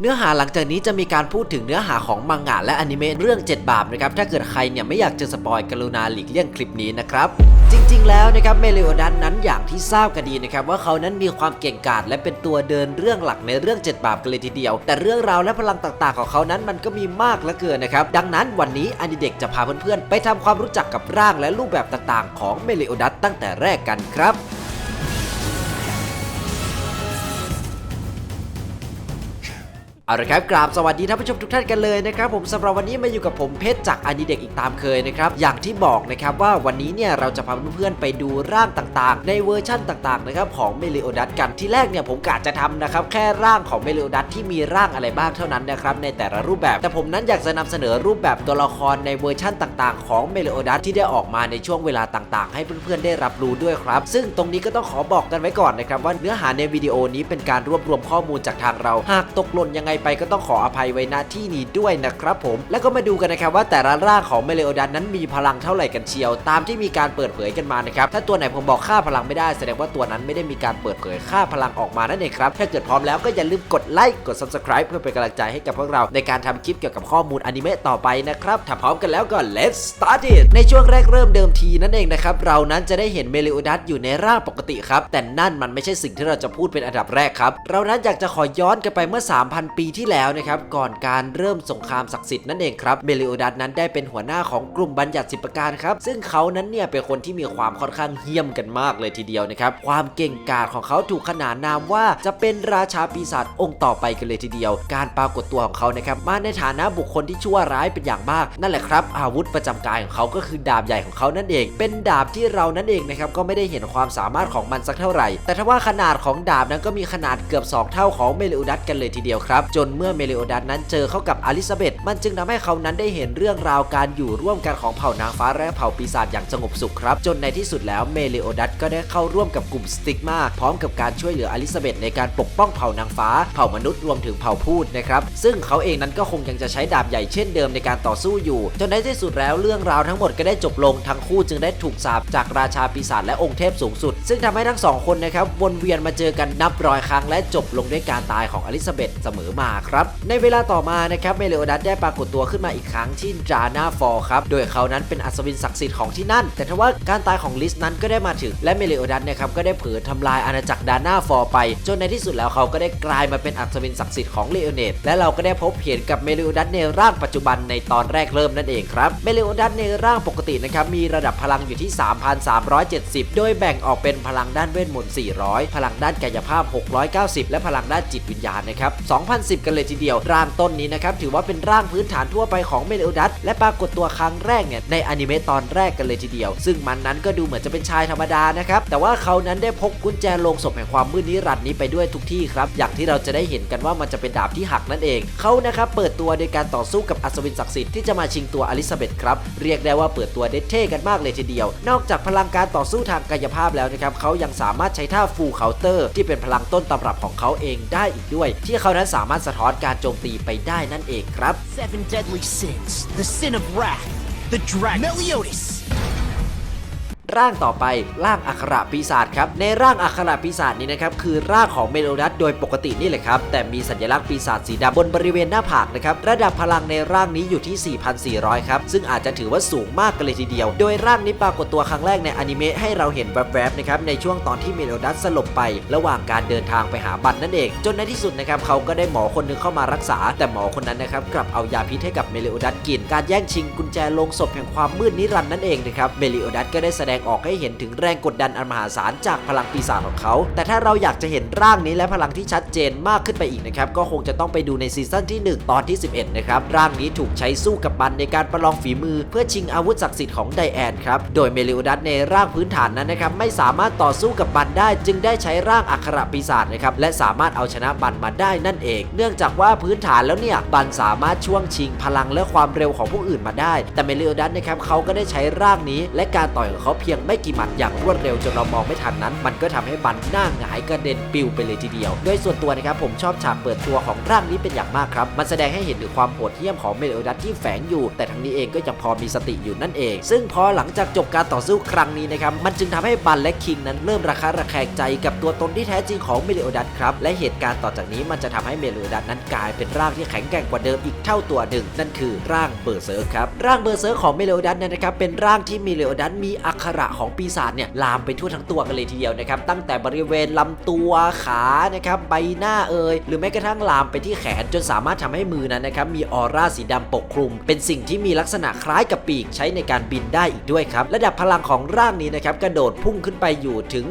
เนื้อหาหลังจากนี้จะมีการพูดถึงเนื้อหาของมังงะและอนิเมะเรื่อง 7 บาปนะครับ ถ้าเกิดใครเนี่ยไม่อยากจะสปอยกรุณาหลีกเลี่ยงคลิปนี้นะครับ จริงๆ แล้วนะครับเมเลโอดันนั้นอย่างที่ทราบกันดีนะครับ ว่าเขานั้นมีความเก่งกาจและเป็นตัวเดินเรื่องหลักในเรื่อง 7 บาปกันเลยทีเดียว แต่เรื่องราวและพลังต่างๆ ของเขานั้นมันก็มีมากเหลือเกินนะครับ ดังนั้นวันนี้อนิเด็กจะพาเพื่อนๆไปทำความรู้จักกับร่างและรูปแบบต่างๆ ของเมเลโอดัสตั้งแต่แรกกันครับ เอาละครับกราบสวัสดีท่านผู้ชมทุกท่านกันเลยนะครับผมสำหรับวันนี้มาอยู่กับผมเพชรจากอนิเด็กอีกตามเคยนะครับอย่างที่บอกนะครับว่าวันนี้เนี่ยเราจะพาเพื่อนๆไปดูร่างต่างๆ ในเวอร์ชั่นต่างๆนะครับของเมลิโอดัสกันที่แรกเนี่ยผมกะจะทำนะครับแค่ร่างของเมลิโอดัสที่มีร่างอะไรบ้างเท่านั้นนะครับในแต่ละรูปแบบ แต่ผมนั้นอยากจะนำเสนอรูปแบบตัวละครในเวอร์ชั่นต่าง ๆ ของเมลิโอดัสที่ได้ออกมาในช่วงเวลาต่างๆ ให้เพื่อนๆได้รับรู้ด้วยครับ ซึ่งตรงนี้ก็ต้องขอบอกกันไว้ก่อนนะครับว่าเนื้อหาในวิดีโอนี้เป็นการรวบรวมข้อมูลจากทางเรา หากตกหล่นยังไงไปก็ต้องขออภัยไว้ณที่นี้ด้วยนะครับผม แล้วก็มาดูกันนะครับว่าแต่ละร่างของเมเลโอดันนั้นมีพลังเท่าไหร่กันเชียว ตามที่มีการเปิดเผยกันมานะครับถ้าตัวไหนผมบอกค่าพลังไม่ได้แสดงว่าตัวนั้นไม่ได้มีการเปิดเผยค่าพลังออกมานั่นเองครับถ้าเกิดพร้อมแล้วก็อย่าลืมกดไลค์กด subscribe เพื่อเป็นกำลังใจให้กับพวกเราในการทำคลิปเกี่ยวกับข้อมูลอนิเมะต่อไปนะครับถ้าพร้อมกันแล้วก็ let's start it ในช่วงแรกเริ่มเดิมทีนั่นเองนะครับเรานั้นจะได้เห็นเมเลโอดัสอยู่ในร่างปกติครับแต่นั่นมันไม่ใช่สิ่งที่เราจะพูดเป็นอันดับแรกครับเรานั้นอยากจะขอย้อนกันไปเมื่อ 3,000 ปีที่แล้วนะครับก่อนการเริ่มสงครามศักดิ์สิทธิ์นั่นเองครับเมลิโอดัสนั้นได้เป็นหัวหน้าของกลุ่มบัญญัติสิบประการครับซึ่งเขานั้นเนี่ยเป็นคนที่มีความค่อนข้างเหี้ยมกันมากเลยทีเดียวนะครับความเก่งกาจของเขาถูกขนานนามว่าจะเป็นราชาปีศาจองค์ต่อไปกันเลยทีเดียว การปรากฏตัวของเขานะครับมาในฐานะบุคคลที่ชั่วร้ายเป็นอย่างมาก นั่นแหละครับ อาวุธประจำกายของเขาก็คือดาบใหญ่ของเขานั่นเอง เป็นดาบที่เรานั่นเองนะครับก็ไม่ได้เห็นความสามารถของมันสักเท่าไหร่ แต่ถ้าว่าขนาดของดาบนั้นก็มีขนาดเกือบ 2 เท่าของเมลิโอดัสกันเลยทีเดียวครับจนเมื่อเมเลโอดัสนั้นเจอเข้ากับอลิซาเบธมันจึงทำให้เขานั้นได้เห็นเรื่องราวการอยู่ร่วมกันของเผ่านางฟ้าและเผ่าปีศาจอย่างสงบสุขครับ จนในที่สุดแล้วเมเลโอดัสก็ได้เข้าร่วมกับกลุ่มสติกมาพร้อมกับการช่วยเหลืออลิซาเบธในการปกป้องเผ่านางฟ้า เผ่ามนุษย์รวมถึงเผ่าพูดนะครับซึ่งเขาเองนั้นก็คงยังจะใช้ดาบใหญ่เช่นเดิมในการต่อสู้อยู่ จนในที่สุดแล้วเรื่องราวทั้งหมดก็ได้จบลงทั้งคู่จึงได้ถูกสาปจากราชาปีศาจและองค์เทพสูงสุด ซึ่งทำให้ทั้งสองคนนะครับวนเวียนมาเจอกันนับร้อยครั้งและจบลงด้วยการตายของอลิซาเบธเสมอมาครับ ในเวลาต่อมานะครับเมลิโอดัสได้ปรากฏตัวขึ้นมาอีกครั้งที่จานาฟอร์ครับ โดยเขานั้นเป็นอัศวินศักดิ์สิทธิ์ของที่นั่น แต่ทว่าการตายของลิสนั้นก็ได้มาถึง และเมเลโอดัสนะครับก็ได้เผยทำลายอาณาจักรดานาฟอร์ไป จนในที่สุดแล้วเขาก็ได้กลายมาเป็นอัศวินศักดิ์สิทธิ์ของเลโอเนตและเราก็ได้พบเห็นกับเมเลโอดัสในร่างปัจจุบันในตอนแรกเริ่มนั่นเองครับเมเลโอดัสในร่างปกตินะครับมีระดับพลังอยู่ที่ 3,370 โดยแบ่งออกเป็นพลังด้านเวทมนต์400 พลังด้านกายภาพ 690 และพลังด้านจิตวิญญาณนะครับ2,010กันเลยทีเดียว ร่างต้นนี้นะครับถือว่าเป็นร่างพื้นฐานทั่วไปของเมเลอดัสและปรากฏตัวครั้งแรกเนี่ยในอนิเมะตอนแรกกันเลยทีเดียว ซึ่งมันนั้นก็ดูเหมือนจะเป็นชายธรรมดานะครับแต่ว่าเขานั้นได้พกกุญแจลงศพแห่งความมืดนิรันดร์นี้ไปด้วยทุกที่ครับอย่างที่เราจะได้เห็นกันว่ามันจะเป็นดาบที่หักนั่นเองเขานะครับเปิดตัวโดยการต่อสู้กับอัศวินศักดิ์สิทธิ์ที่จะมาชิงตัวอลิซาเบธครับเรียกได้ว่าเปิดตัวได้เท่กันมากเลยทีเดียว นอกจากพลังการต่อสู้ทางกายภาพแล้วนะครับเขายังสามารถใช้ท่าฟูลเคาน์เตอร์ ที่เป็นพลังต้นตำรับของเขาเองได้อีกด้วย ที่เขานั้นสามารถสะท้อนการโจมตีไปได้นั่นเองครับ Seven deadly sins. The sin of wrath. The dragon. Meliodas. ร่างต่อไปร่างอัคระปีศาจครับในร่างอัคระปีศาจนี้นะครับคือร่างของเมโลดัสโดยปกตินี่แหละครับแต่มีสัญลักษณ์ปีศาจสีดำบนบริเวณหน้าผากนะครับระดับพลังในร่างนี้อยู่ที่ 4,400 ครับ ซึ่งอาจจะถือว่าสูงมากกันเลยทีเดียว โดยร่างนี้ปรากฏตัวครั้งแรกในอนิเมะให้เราเห็นแวบๆนะครับในช่วงตอนที่เมโลดัสสลบไป ระหว่างการเดินทางไปหาบันนั่นเอง จนในที่สุดนะครับเขาก็ได้หมอคนหนึงเข้ามารักษา แต่หมอคนนั้นนะครับกลับเอายาพิษให้กับเมโลดัสกิน การแย่งชิงกุญแจลงศพแห่งความมืดนิรันดร์นั่นเองนะครับเมโลดัสก็ได้แสดงออกให้เห็นถึงแรงกดดันอันมหาศาลจากพลังปีศาจของเขา แต่ถ้าเราอยากจะเห็นร่างนี้และพลังที่ชัดเจนมากขึ้นไปอีกนะครับ ก็คงจะต้องไปดูในซีซั่นที่ 1 ตอนที่ 11 นะครับ ร่างนี้ถูกใช้สู้กับบันในการประลองฝีมือ เพื่อชิงอาวุธศักดิ์สิทธิ์ของไดแอนครับ โดยเมลิโอดัสในร่างพื้นฐานนั้นนะครับไม่สามารถต่อสู้กับบันได้ จึงได้ใช้ร่างอัคระปีศาจนะครับและสามารถเอาชนะบันมาได้นั่นเอง เนื่องจากว่าพื้นฐานแล้วเนี่ยบันสามารถช่วงชิงพลังและความเร็วของผู้อื่นมาได้ แต่เมลิโอดัสนะครับเขาก็ได้ใช้ร่างนี้และการต่อยของเขาพียงไม่กี่หมัดอย่างรวดเร็วจนเรามองไม่ทันนั้น มันก็ทำให้บันหน้าหงายกระเด็นปิวไปเลยทีเดียว โดยส่วนตัวนะครับผมชอบฉากเปิดตัวของร่างนี้เป็นอย่างมากครับ มันแสดงให้เห็นถึงความโหดเหี้ยมของเมโลดัสที่แฝงอยู่ แต่ทั้งนี้เองก็ยังพอมีสติอยู่นั่นเอง ซึ่งพอหลังจากจบการต่อสู้ครั้งนี้นะครับ มันจึงทำให้บันและคิงนั้นเริ่มระคะระแคงใจกับตัวตนที่แท้จริงของเมโลดัสครับ และเหตุการณ์ต่อจากนี้มันจะทำให้เมโลดัสนั้นกลายเป็นร่างที่แข็งแกร่งกว่าเดิมอีกเท่าตัวหนึ่งนั่นคือร่างเบอร์เซอร์ครับร่างเบอร์เซอร์ของเมโลดัสเนี่ยนะครับเป็นร่างที่เมโลดัสมีอักขระของปีศาจเนี่ยลามไปทั่วทั้งตัวกันเลยทีเดียวนะครับตั้งแต่บริเวณลำตัวขานะครับใบหน้าเอ่ยหรือแม้กระทั่งลามไปที่แขนจนสามารถทำให้มือนั้นนะครับมีออร่าสีดำปกคลุม เป็นสิ่งที่มีลักษณะคล้ายกับปีกใช้ในการบินได้อีกด้วยครับระดับพลังของร่างนี้นะครับกระโดดพุ่งขึ้นไปอยู่ถึง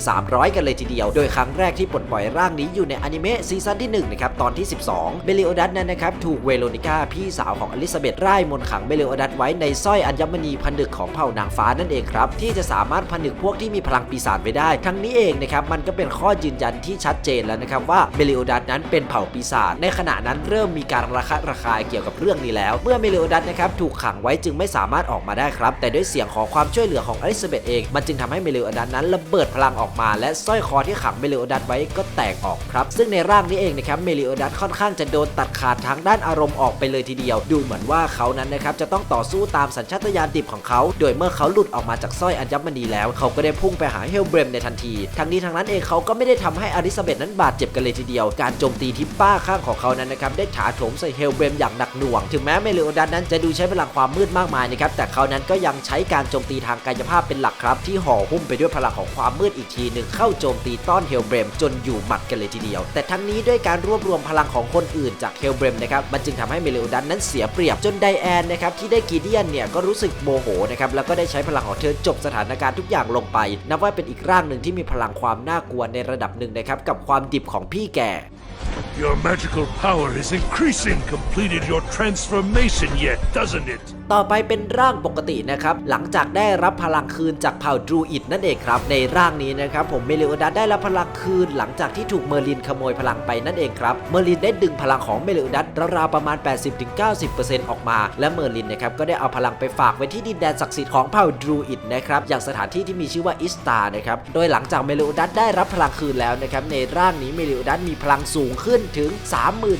1300 กันเลยทีเดียว โดยครั้งแรกที่ปลดปล่อยร่างนี้อยู่ในอนิเมะซีซั่นที่1นะครับตอนที่ 12 เบลิโอดัสนั้นนะครับถูกเวโรนิก้าพี่สาวของอลิซาเบธไล่มนขังเบลิโอดัสไว้ในสร้อยอัญมณีผนึกของเผ่านางฟ้านั่นเองครับที่จะสามารถผนึกพวกที่มีพลังปีศาจไว้ได้ ทั้งนี้เองนะครับมันก็เป็นข้อยืนยันที่ชัดเจนแล้วนะครับว่าเบลิโอดัสนั้นเป็นเผ่าปีศาจในขณะนั้นเริ่มมีการระคะระคายเกี่ยวกับเรื่องนี้แล้ว เมื่อเมลิโอดัสนะครับถูกขังไว้จึงไม่สามารถออกมาได้ครับ แต่ด้วยเสียงขอความช่วยเหลือของอลิซาเบธเองมันจึงทำให้เมลิโอดัสนั้นระเบิดพลังออกมา และสร้อยคอที่ขังเมลิโอดัสไว้ก็แตกออกครับ ซึ่งในร่างนี้เองนะครับเมลิโอดัสค่อนข้างจะโดนตัดขาดทางด้านอารมณ์ออกไปเลยทีเดียว ดูเหมือนว่าเขานั้นนะครับจะต้องต่อสู้ตามสัญชาตญาณดิบของเขา โดยเมื่อเขาหลุดออกมาจากสร้อยอัญมณีแล้ว เขาก็ได้พุ่งไปหาเฮลเบรมในทันที ทั้งนี้ทั้งนั้นเองเขาก็ไม่ได้ทำให้อลิซาเบธนั้นบาดเจ็บกันเลยทีเดียว การโจมตีที่ป้าข้างของเขานั้นนะครับได้ถาโถมใส่เฮลเบรมอย่างหนักหน่วง ถึงแม้เมลิโอดัสนั้นจะดูใช้พลังความมืดมากมายนะครับ แต่เขานั้นก็ยังใช้การโจมตีทางกายภาพเป็นหลักครับ ที่ห่อหุ้มไปด้วยพลังของความมืดอีกทีหนึ่งเข้าโจมตีต้อนเฮลเบรมจนอยู่หมัดกันเลยทีเดียว แต่ทั้งนี้ด้วยการรวบรวมพลังของคนอื่นจากเฮลเบรมนะครับ มันจึงทำให้เมลิโอดัสนั้นเสียเปรียบจนไดแอนนะครับที่ได้กีเดียนเนี่ยก็รู้สึกโมโหนะครับแล้วก็ได้ใช้พลังของเธอจบสถานการณ์ทุกอย่างลงไป นับว่าเป็นอีกร่างหนึ่งที่มีพลังความน่ากลัวในระดับหนึ่งนะครับกับความดิบของพี่แก่ Your magical power is increasing. Completed your transformation yet, doesn't it? ต่อไปเป็นร่างปกตินะครับ หลังจากได้รับพลังคืนจากเผ่าดรูอิดนั่นเองครับ ในร่างนี้นะครับ ผมเมลิโอดัสได้รับพลังคืน หลังจากที่ถูกเมอร์ลินขโมยพลังไปนั่นเองครับ เมอร์ลินได้ดึงพลังของเมลิโอดัสราวๆประมาณ 80-90%ออกมา และเมอร์ลินนะครับก็ได้เอาพลังไปฝากไว้ที่ดินแดนศักดิ์สิทธิ์ของเผ่าดรูอิดนะครับ อย่างสถานที่ที่มีชื่อว่าอิสตานะครับ โดยหลังจากเมลิโอดัสได้รับพลังคืนแล้วนะครับ ในร่างนี้เมลิโอดัสมีพลังสูงขึ้นถึง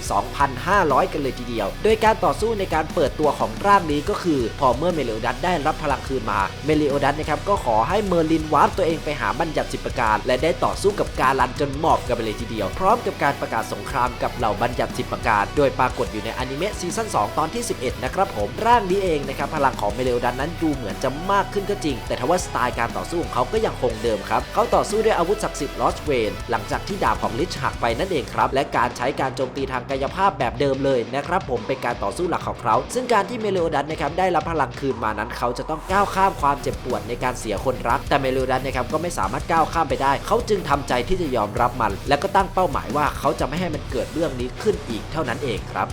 32,500 กันเลยทีเดียว โดยการต่อสู้ในการเปิดตัวของร่างนี้ก็คือพอเมื่อเมลิโอดัสได้รับพลังคืนมา เมลิโอดัสนะครับก็ขอให้เมอร์ลินวาร์ปตัวเองไปหาบัญญัติสิบประการ และได้ต่อสู้กับกาลันจนหมอบกันไปเลยทีเดียว พร้อมกับการประกาศสงครามกับเหล่าบัญญัติสิบประการ โดยปรากฏอยู่ในอนิเมะซีซั่น2ตอนที่ 11 นะครับผมร่างนี้เองนะครับพลังของเมลิโอดัสนั้นดูเหมือนจะมากขึ้นก็จริง แต่ทว่าสไตล์การต่อสู้ของเขาก็ยังคงเดิมครับเขาต่อสู้ด้วยอาวุธศักดิ์สิทธิ์ลอสเวนหลังจากที่ดาบของลิชหักไปนั่นเองครับและการใช้การโจมตีทางกายภาพแบบเดิมเลยนะครับผมเป็นการต่อสู้หลักของเขา ซึ่งการที่เมโลดัสนะครับได้รับพลังคืนมานั้น เขาจะต้องก้าวข้ามความเจ็บปวดในการเสียคนรัก แต่เมโลดัสนะครับก็ไม่สามารถก้าวข้ามไปได้ เขาจึงทำใจที่จะยอมรับมัน และก็ตั้งเป้าหมายว่าเขาจะไม่ให้มันเกิดเรื่องนี้ขึ้นอีกเท่านั้นเองครับ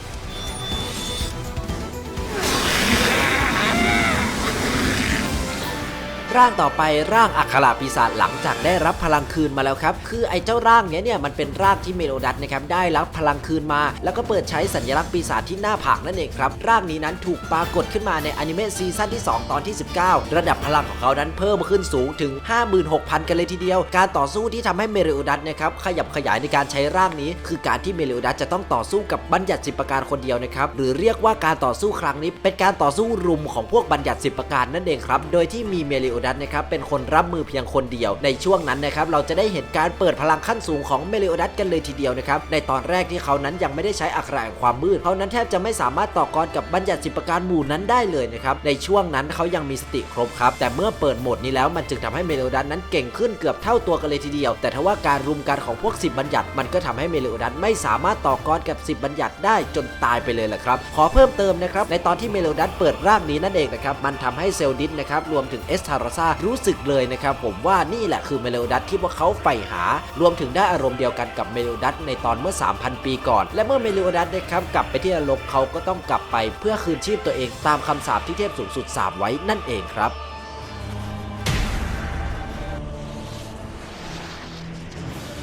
ร่างต่อไปร่างอัคราปีศาจหลังจากได้รับพลังคืนมาแล้วครับ คือไอ้เจ้าร่างเนี้ยเนี่ยมันเป็นร่างที่เมโลดัสนะครับได้รับพลังคืนมา แล้วก็เปิดใช้สัญลักษณ์ปีศาจที่หน้าผากนั่นเองครับ ร่างนี้นั้นถูกปรากฏขึ้นมาในอนิเมะซีซั่นที่ 2 ตอนที่ 19 ระดับพลังของเขานั้นเพิ่มขึ้นสูงถึง 56,000 กันเลยทีเดียว การต่อสู้ที่ทำให้เมโลดัสนะครับขยับขยายในการใช้ร่างนี้ คือการที่เมโลดัสจะต้องต่อสู้กับบัญญัติสิบประการคนเดียวนะครับหรือเรียกว่าการต่อสู้ครั้งนี้ เป็นการต่อสู้รุมของพวกบัญญัติสิบประการนั่นเองครับโดยที่มีเมโอดัสนะครับเป็นคนรับมือเพียงคนเดียว ในช่วงนั้นนะครับเราจะได้เห็นการเปิดพลังขั้นสูงของเมลิโอดัสกันเลยทีเดียวนะครับในตอนแรกที่เขานั้นยังไม่ได้ใช้อักขระแห่งความมืดเขานั้นแทบจะไม่สามารถต่อกรกับบัญญัติสิบประการหมู่นั้นได้เลยนะครับในช่วงนั้นเขายังมีสติครบครับ แต่เมื่อเปิดโหมดนี้แล้วมันจึงทำให้เมลิโอดัสนั้นเก่งขึ้นเกือบเท่าตัวกันเลยทีเดียว แต่ทว่าการรุมกันของพวก 10 บัญญัติ มันก็ทำให้เมลิโอดัสไม่สามารถต่อกรกับ 10 บัญญัติได้จนตายไปเลยแหละครับขอเพิ่มเติมนะครับในตอนที่เมโลดัสเปิดร่างนี้นั่นเองนะครับมันทำให้เซลดิสนะครับรวมถึงเอสทาราซารู้สึกเลยนะครับผมว่านี่แหละคือเมโลดัสที่พวกเขาใฝ่หา รวมถึงได้อารมณ์เดียวกันกับเมโลดัสในตอนเมื่อ 3,000 ปีก่อน และเมื่อเมโลดัสนะครับกลับไปที่นรกเขาก็ต้องกลับไป เพื่อคืนชีพตัวเองตามคำสาปที่เทพสูงสุดสาปไว้นั่นเองครับ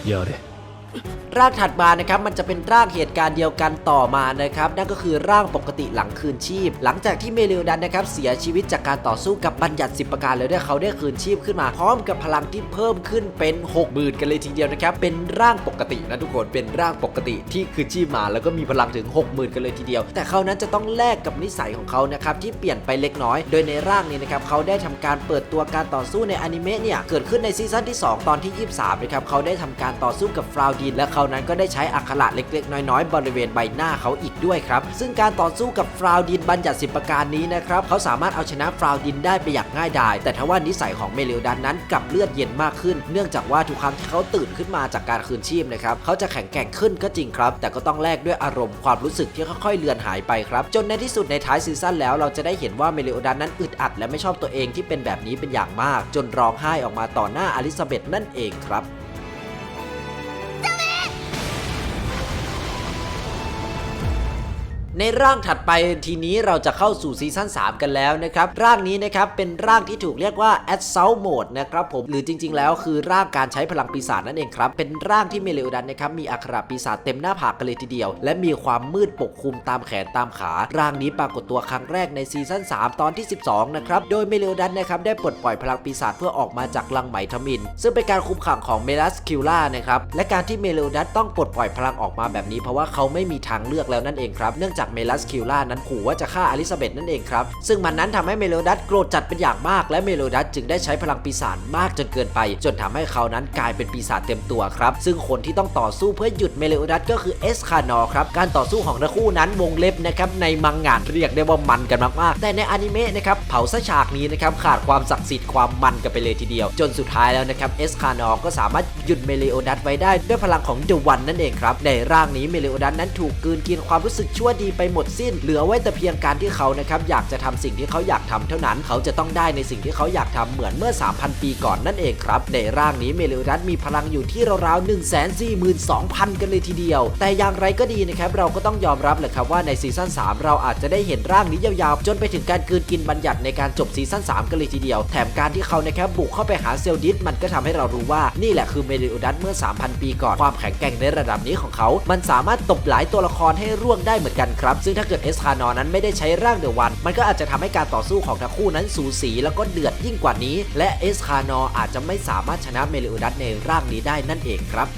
やれ ร่างถัดมานะครับมันจะเป็นร่างเหตุการณ์เดียวกันต่อมานะครับนั่นก็คือร่างปกติหลังคืนชีพ หลังจากที่เมลิโอดันนะครับเสียชีวิตจากการต่อสู้กับบัญญัติ 10 ประการแล้วเนี่ยเขาได้คืนชีพขึ้นมาพร้อมกับพลังที่เพิ่มขึ้นเป็น 60,000 กันเลยทีเดียวนะครับเป็นร่างปกตินะทุกคนเป็นร่างปกติที่คืนชีพมาแล้วก็มีพลังถึง 60,000 กันเลยทีเดียว แต่เขานั้นจะต้องแลกกับนิสัยของเขานะครับที่เปลี่ยนไปเล็กน้อย โดยในร่างนี้นะครับเขาได้ทำการเปิดตัวการต่อสู้ในอนิเมะเนี่ยเกิดขึ้นในซีซั่นที่ 2 ตอนที่ 23นะครับเขาได้ทำการต่อสู้กับฟราวดินและเขานั้นก็ได้ใช้อักขระเล็กๆ น้อยๆ บริเวณใบหน้าเขาอีกด้วยครับ ซึ่งการต่อสู้กับฟราวดินบัญญัติสิบประการนี้นะครับเขาสามารถเอาชนะฟราวดินได้ไปอย่างง่ายดายแต่ทว่านิสัยของเมลิโอดันนั้นกลับเลือดเย็นมากขึ้น เนื่องจากว่าทุกครั้งที่เขาตื่นขึ้นมาจากการคืนชีพนะครับเขาจะแข็งแกร่งขึ้นก็จริงครับ แต่ก็ต้องแลกด้วยอารมณ์ความรู้สึกที่ค่อยๆเลือนหายไปครับจนในที่สุดในท้ายซีซั่นแล้วเราจะได้เห็นว่าเมลิโอดันนั้นอึดอัดและไม่ชอบตัวเองที่เป็นแบบนี้เป็นอย่างมาก จนร้องไห้ออกมาต่อหน้าอลิซาเบธนั่นเองครับ ในร่างถัดไปทีนี้เราจะเข้าสู่ซีซั่น3 กันแล้วนะครับ ร่างนี้นะครับเป็นร่างที่ถูกเรียกว่า Assault Mode นะครับผมหรือจริง ๆ แล้วคือร่างการใช้พลังปีศาจนั่นเองครับ เป็นร่างที่เมเลโอดันนะครับมีอักขระปีศาจเต็มหน้าผากกันเลยทีเดียว และมีความมืดปกคลุมตามแขนตามขา ร่างนี้ปรากฏตัวครั้งแรกในซีซั่น3 ตอนที่ 12 นะครับโดยเมเลโอดันนะครับได้ปลดปล่อยพลังปีศาจเพื่อออกมาจากลังไหมทมิน ซึ่งเป็นการคุมขังของเมลัสคิวล่านะครับและการที่เมเลโอดันต้องปลดปล่อยพลังออกมาแบบนี้เพราะว่าเขาไม่มีทางเลือกแล้วนั่นเองครับเนื่องจากจากเมลัสคิวล่านั้นขู่ว่าจะฆ่าอลิซาเบธนั่นเองครับ ซึ่งมันนั้นทำให้เมโลดัสโกรธจัดเป็นอย่างมาก และเมโลดัสจึงได้ใช้พลังปีศาจมากจนเกินไป จนทำให้เขานั้นกลายเป็นปีศาจเต็มตัวครับ ซึ่งคนที่ต้องต่อสู้เพื่อหยุดเมโลดัสก็คือเอสคานอครับ การต่อสู้ของทั้งคู่นั้นวงเล็บนะครับในมังงานเรียกได้ว่ามันกันมากๆ แต่ในอนิเมะนะครับเผาซะฉากนี้นะครับขาดความศักดิ์สิทธิ์ความมันกันไปเลยทีเดียว จนสุดท้ายแล้วนะครับเอสคานอก็สามารถหยุดเมเลโอดัสไว้ได้ด้วยพลังของเดวันนั่นเองครับในร่างนี้เมเลโอดัสนั้นถูกกืนกินความรู้สึกชั่วดีไปหมดสิ้น เหลือไว้แต่เพียงการที่เขานะครับอยากจะทำสิ่งที่เขาอยากทำเท่านั้น เขาจะต้องได้ในสิ่งที่เขาอยากทำเหมือนเมื่อ 3,000 ปีก่อนนั่นเองครับ ในร่างนี้เมเลโอดัสมีพลังอยู่ที่ราวๆ1 4 2 0 0 0 กันเลยทีเดียว แต่อย่างไรก็ดีนะครับเราก็ต้องยอมรับเลยครับว่าในซีซั่น3 เราอาจจะได้เห็นร่างนี้ยาวๆ จนไปถึงการกืนกินบัญญัติในการจบซีซั่น3 กันเลยทีเดียว แถมการที่เขานะครับบุกเข้าไปหาเซลดิสมันก็ทำให้เรารู้ว่านี่แหละคือเมเลโอดัสเมื่อ 3,000 ปีก่อนความแข็งแกร่งในระดับนี้ของเขา มันสามารถตบหลายตัวละครให้ร่วงได้เหมือนกันครับ ซึ่งถ้าเกิดเอสคานอนั้นไม่ได้ใช้ร่างเดอะวัน มันก็อาจจะทำให้การต่อสู้ของทั้งคู่นั้นสูสี แล้วก็เดือดยิ่งกว่านี้ และเอสคานออาจจะไม่สามารถชนะเมเลโอดัสในร่างนี้ได้นั่นเองครับ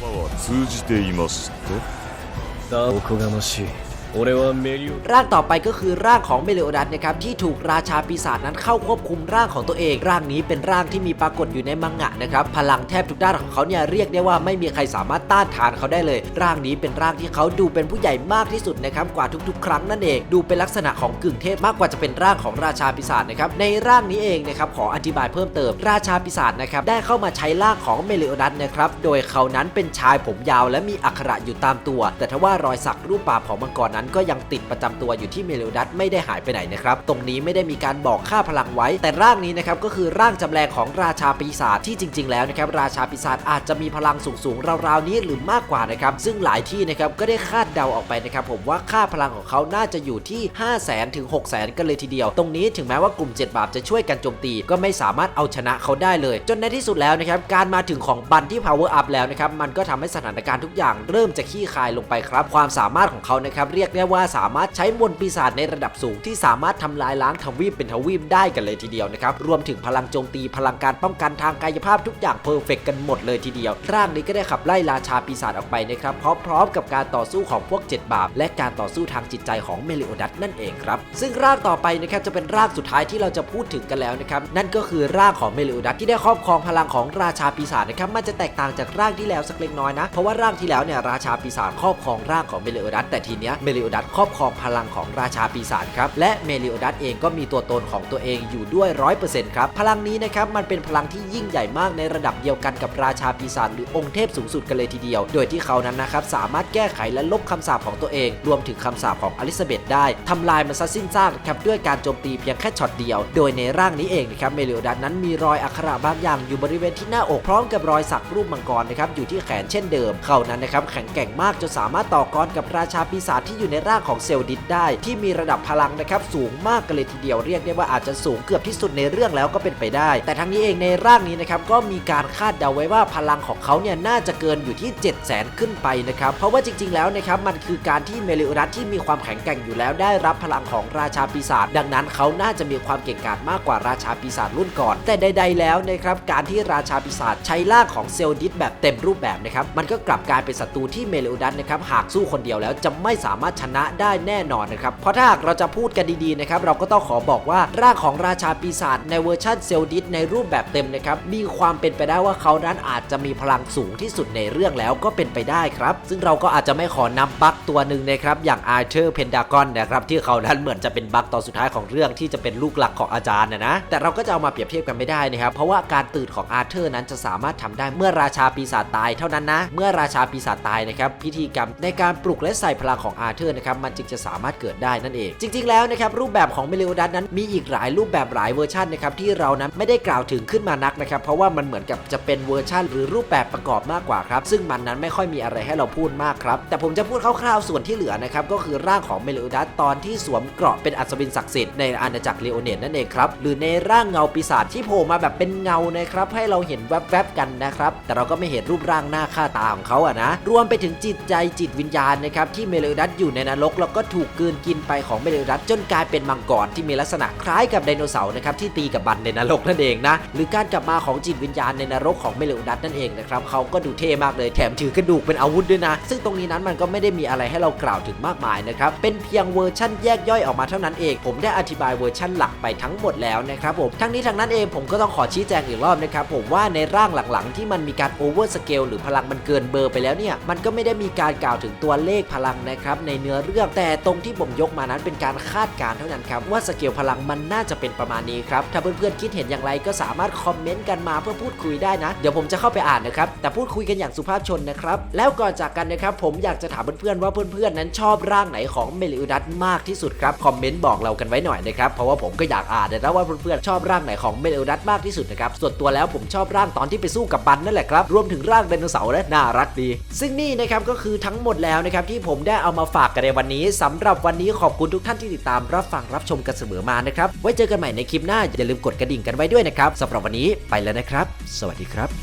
ร่างต่อไปก็คือร่างของเมเลโอดัสนะครับที่ถูกราชาปีศาจนั้นเข้าควบคุมร่างของตัวเอง ร่างนี้เป็นร่างที่มีปรากฏอยู่ในมังงะนะครับพลังแทบทุกด้านของเขาเนี่ยเรียกได้ว่าไม่มีใครสามารถต้านทานเขาได้เลย ร่างนี้เป็นร่างที่เขาดูเป็นผู้ใหญ่มากที่สุดนะครับกว่าทุก ๆ ครั้งนั่นเอง ดูเป็นลักษณะของกึ่งเทพมากกว่าจะเป็นร่างของราชาปีศาจนะครับในร่างนี้เองนะครับขออธิบายเพิ่มเติม ราชาปีศาจนะครับได้เข้ามาใช้ร่างของเมเลโอดัสนะครับโดยเขานั้นเป็นชายผมยาว และมีอักขระอยู่ตามตัว แต่ทว่า รอยสักรูปปาของมังกรนั้นก็ยังติดประจำตัวอยู่ที่เมลโอดัสไม่ได้หายไปไหนนะครับ ตรงนี้ไม่ได้มีการบอกค่าพลังไว้ แต่ร่างนี้นะครับก็คือร่างจำแรงของราชาปีศาจที่จริง ๆ แล้วนะครับราชาปีศาจอาจจะมีพลังสูงๆราวๆนี้หรือมากกว่านะครับซึ่งหลายที่นะครับก็ได้คาดเดาออกไปนะครับผมว่าค่าพลังของเขาน่าจะอยู่ที่ 5 0 0 0 0 0ถึง6 0 0 0 0กันเลยทีเดียว ตรงนี้ถึงแม้ว่ากลุ่ม 7 บาปจะช่วยกันโจมตี ก็ไม่สามารถเอาชนะเขาได้เลย จนในที่สุดแล้วนะครับการมาถึงของบันที่ power up แล้วนะครับมันก็ทำให้สถานการณ์ทุกอย่างเริ่มจะขี้คายลงไปครับ ความสามารถของเขานะครับเรียกได้ว่าสามารถใช้มนต์ปีศาจในระดับสูงที่สามารถทำลายล้างทวีปเป็นทวีปได้กันเลยทีเดียวนะครับรวมถึงพลังโจมตีพลังการป้องกันทางกายภาพทุกอย่างเพอร์เฟกกันหมดเลยทีเดียว ร่างนี้ก็ได้ขับไล่ราชาปีศาจออกไปนะครับพร้อมๆกับการต่อสู้ของพวก 7 บาป และการต่อสู้ทางจิตใจของเมลิโอดัสนั่นเองครับ ซึ่งร่างต่อไปนะครับจะเป็นร่างสุดท้ายที่เราจะพูดถึงกันแล้วนะครับนั่นก็คือร่างของเมลิโอดัสที่ได้ครอบครองพลังของราชาปีศาจนะครับมันจะแตกต่างจากร่างที่แล้วสักเล็กน้อยนะเพราะว่าร่างที่แล้วเนี่ยราชาปีศาจครอบครองร่างของเมลิโอดัสแต่ทีเนี้ยเมลิโอดัสครอบครองพลังของราชาปีศาจครับ และเมลิโอดัสเองก็มีตัวตนของตัวเองอยู่ด้วย 100%ครับ พลังนี้นะครับมันเป็นพลังที่ยิ่งใหญ่มากในระดับเดียวกันกับราชาปีศาจหรือองค์เทพสูงสุดกันเลยทีเดียว โดยที่เขานั้นนะครับสามารถแก้ไขและลบคำสาปของตัวเอง รวมถึงคำสาปของอลิซาเบธได้ทำลายมันซะสิ้นซากครับด้วยการโจมตีเพียงแค่ช็อตเดียว โดยในร่างนี้เองนะครับเมลิโอดัสนั้นมีรอยอักขระบางอย่างอยู่บริเวณที่หน้าอกพร้อมกับรอยสักรูปมังกรนะครับอยู่ที่แขนเช่นเดิมเขานั้นนะครับแข็งแกร่งมากจนสามารถต่อกรกับราชาปีศาจที่อยู่ในในร่างของเซลล์ดิสได้ที่มีระดับพลังนะครับสูงมากกันเลยทีเดียวเรียกได้ว่าอาจจะสูงเกือบที่สุดในเรื่องแล้วก็เป็นไปได้ แต่ทั้งนี้เองในร่างนี้นะครับก็มีการคาดเดาไว้ว่าพลังของเขาเนี่ยน่าจะเกินอยู่ที่ 7 0 0 0 0 0 ขึ้นไปนะครับเพราะว่าจริง ๆ แล้วนะครับมันคือการที่เมลิโอดัสที่มีความแข็งแกร่งอยู่แล้วได้รับพลังของราชาปีศาจดังนั้นเขาน่าจะมีความเก่งกาจมากกว่าราชาปีศาจรุ่นก่อน แต่ใด ๆ แล้วนะครับการที่ราชาปีศาจใช้ร่างของเซลดิสแบบเต็มรูปแบบนะครับมันก็กลับกลายเป็นศัตรูที่เมลิโอดัสนะครับหากสู้คนเดียวแล้วจะไม่สามารถชนะได้แน่นอนนะครับเพราะถ้าหากเราจะพูดกันดีๆนะครับเราก็ต้องขอบอกว่าร่างของราชาปีศาจในเวอร์ชันเซลดิสในรูปแบบเต็มนะครับมีความเป็นไปได้ว่าเขานั้นอาจจะมีพลังสูงที่สุดในเรื่องแล้วก็เป็นไปได้ครับ ซึ่งเราก็อาจจะไม่ขอนับบั๊กตัวหนึ่งนะครับอย่างอาร์เธอร์เพนดากอนนะครับที่เขานั้นเหมือนจะเป็นบั๊กตอนสุดท้ายของเรื่องที่จะเป็นลูกหลักของอาจารย์นะนะแต่เราก็จะเอามาเปรียบเทียบกันไม่ได้นะครับเพราะว่าการตื่นของอาร์เธอร์นั้นจะสามารถทำได้เมื่อราชาปีศาจตายเท่านั้นนะ เมื่อราชาปีศาจตายนะครับพิธีกรรมในการปลุกและใส่พลังของอาร์เธอร์นะครับมันจึงจะสามารถเกิดได้นั่นเอง จริง ๆ แล้วนะครับรูปแบบของเมลิโอดัสนั้นมีอีกหลายรูปแบบหลายเวอร์ชันนะครับที่เรานั้นไม่ได้กล่าวถึงขึ้นมานักนะครับเพราะว่ามันเหมือนกับจะเป็นเวอร์ชันหรือรูปแบบประกอบมากกว่าครับซึ่งมันนั้นไม่ค่อยมีอะไรให้เราพูดมากครับแต่ผมจะพูดคร่าวๆส่วนที่เหลือนะครับก็คือร่างของเมลิโอดัสตอนที่สวมเกราะเป็นอัศวินศักดิ์สิทธิ์ในอาณาจักรเลโอเนตนั่นเองครับหรือในร่างเงาปีศาจที่โผล่มาแบบเป็นเงานะครับให้เราเห็นแวบๆกันนะครับแต่เราก็ไม่เห็นรูปร่างหน้าค่าตาของเขาอะนะรวมไปถึงจิตใจจิตวิญญาณนะครับที่เมลิโอดัสอยู่ในนรกแล้วก็ถูกกืนกินไปของเมลิโอดัสจนกลายเป็นมังกรที่มีลักษณะคล้ายกับไดโนเสาร์นะครับที่ตีกับบันในนรกนั่นเองนะหรือการกลับมาของจิตวิญญาณในนรกของเมลิโอดัสนั่นเองนะครับเขาก็ดูเท่มากเลยแถมถือกระดูกเป็นอาวุธด้วยนะ ซึ่งตรงนี้นั้นมันก็ไม่ได้มีอะไรให้เรากล่าวถึงมากมายนะครับเป็นเพียงเวอร์ชั่นแยกย่อยออกมาเท่านั้นเอง ผมได้อธิบายเวอร์ชั่นหลักไปทั้งหมดแล้วนะครับผมทั้งนี้ทั้งนั้นเองผมก็ต้องขอชี้แจงอีกรอบนะครับผมว่าในร่างหลังๆ ที่มันมีการโอเวอร์สเกลหรือพลังมันเกินเบอร์ไปแล้วเนี่ยมันก็ไม่ได้มีการกล่าวถึงตัวเลขพลังนะครับในเนื้อเรื่อง แต่ตรงที่ผมยกมานั้นเป็นการคาดการณ์เท่านั้นครับว่าสเกลพลังมันน่าจะเป็นประมาณนี้ครับถ้าเพื่อนๆคิดเห็นอย่างไรก็สามารถคอมเมนต์กันมาเพื่อพูดคุยได้นะ เดี๋ยวผมจะเข้าไปอ่านนะครับแต่พูดคุยกันอย่างสุภาพชนนะครับแล้วก่อนจากกันนะครับผมอยากจะถามเพื่อนๆว่าเพื่อนๆนั้นชอบร่างไหนของเมลิอุดัสมากที่สุดครับคอมเมนต์บอกเรากันไว้หน่อยนะครับเพราะว่าผมก็อยากอ่านนะว่าเพื่อนๆชอบร่างไหนของเมลิอุดัสมากที่สุดนะครับส่วนตัวแล้วผมชอบร่างตอนที่ไปสู้กับบันนั่นแหละครับรวมถึงร่างไดโนเสาร์และน่ารักดี ซึ่งนี่นะครับก็คือทั้งหมดแล้วนะครับที่ผมได้เอามาฝากกันในวันนี้สำหรับวันนี้ขอบคุณทุกท่านที่ติดตามรับฟังรับชมกันเสมอมานะครับ ไว้เจอกันใหม่ในคลิปหน้าอย่าลืมกดกระดิ่งกันไว้ด้วยนะครับสำหรับวันนี้ไปแล้วนะครับ สวัสดีครับ